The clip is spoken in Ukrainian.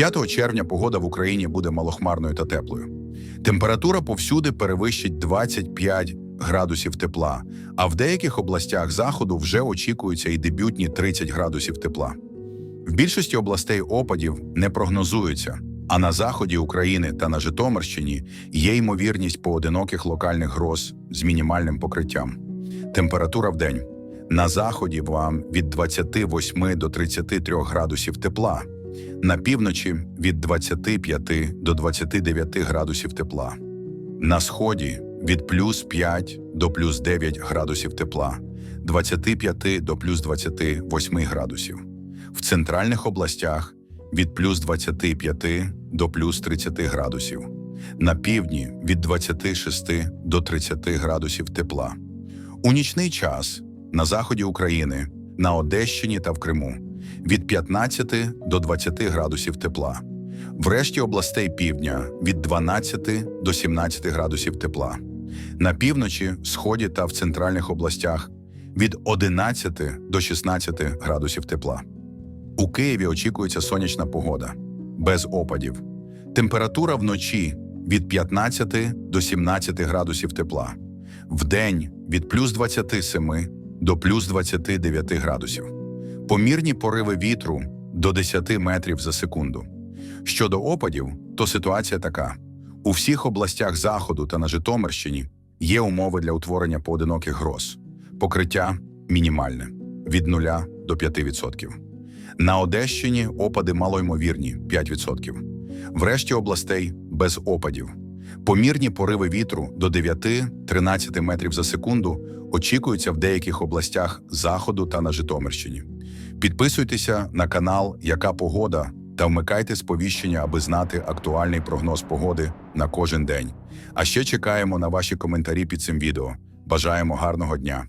5 червня погода в Україні буде малохмарною та теплою. Температура повсюди перевищить 25 градусів тепла, а в деяких областях заходу вже очікуються і дебютні 30 градусів тепла. В більшості областей опадів не прогнозуються, а на заході України та на Житомирщині є ймовірність поодиноких локальних гроз з мінімальним покриттям. Температура в день на заході вам від 28 до 33 градусів тепла, на півночі від 25 до 29 градусів тепла, на сході від плюс 5 до плюс 9 градусів тепла, 25 до плюс 28 градусів. В центральних областях від плюс 25 до плюс 30 градусів, на півдні від 26 до 30 градусів тепла. У нічний час на заході України, на Одещині та в Криму від 15 до 20 градусів тепла. В решті областей півдня від 12 до 17 градусів тепла. На півночі, сході та в центральних областях від 11 до 16 градусів тепла. У Києві очікується сонячна погода без опадів. Температура вночі від 15 до 17 градусів тепла. Вдень від плюс 27 до плюс 29 градусів. Помірні пориви вітру до 10 метрів за секунду. Щодо опадів, то ситуація така: у всіх областях заходу та на Житомирщині є умови для утворення поодиноких гроз. Покриття мінімальне від 0 до 5%. На Одещині опади малоймовірні 5%. В решті областей без опадів. Помірні пориви вітру до 9-13 метрів за секунду очікуються в деяких областях заходу та на Житомирщині. Підписуйтеся на канал Яка погода та вмикайте сповіщення, аби знати актуальний прогноз погоди на кожен день. А ще чекаємо на ваші коментарі під цим відео. Бажаємо гарного дня!